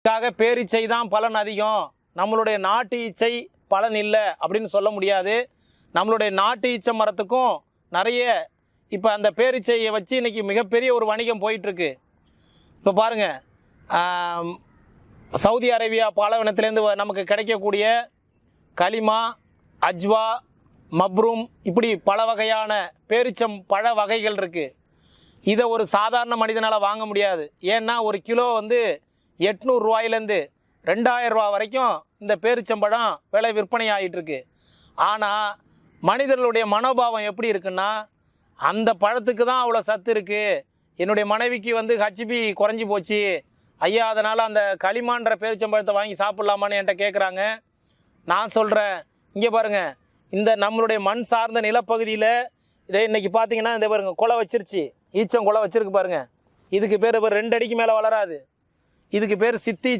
இதுக்காக பேரிச்சை தான் பலன் அதிகம். நம்மளுடைய நாட்டு இச்சை பலன் இல்லை அப்படின்னு சொல்ல முடியாது. நம்மளுடைய நாட்டு இச்சை மரத்துக்கும் நிறைய இப்போ அந்த பேரிச்சையை வச்சு இன்றைக்கி மிகப்பெரிய ஒரு வணிகம் போயிட்டுருக்கு. இப்போ பாருங்கள் சவுதி அரேபியா பாலைவனத்துலேருந்து வ- நமக்கு கிடைக்கக்கூடிய களிமா அஜ்வா மப்ரூம் இப்படி பல வகையான பேரிச்சம் பழ வகைகள் இருக்குது இதை ஒரு சாதாரண மனிதனால் வாங்க முடியாது. ஏன்னா ஒரு கிலோ வந்து எட்நூறுரூவாயிலேருந்து ரெண்டாயிரம் ரூபா வரைக்கும் இந்த பேரிச்சம்பழம் விலை விற்பனை ஆகிட்டுருக்கு ஆனால் மனிதர்களுடைய மனோபாவம் எப்படி இருக்குன்னா அந்த பழத்துக்கு தான் அவ்வளோ சத்து இருக்குது என்னுடைய மனைவிக்கு வந்து ஹச்பி குறைஞ்சி போச்சு. ஐயா அதனால் அந்த களிமான்ற பேரிச்சம்பழத்தை வாங்கி சாப்பிட்லாமான்னு என்கிட்ட கேட்குறாங்க நான் சொல்கிறேன் இங்கே பாருங்கள் இந்த நம்மளுடைய மண் சார்ந்த நிலப்பகுதியில் இதை இன்றைக்கி பார்த்தீங்கன்னா இந்த பாருங்க குலை வச்சிருச்சு. ஈச்சம் குலை வச்சிருக்கு பாருங்கள் இதுக்கு பேர் இப்போ ரெண்டு அடிக்கு மேலே வளராது. இதுக்கு பேர் சித்தி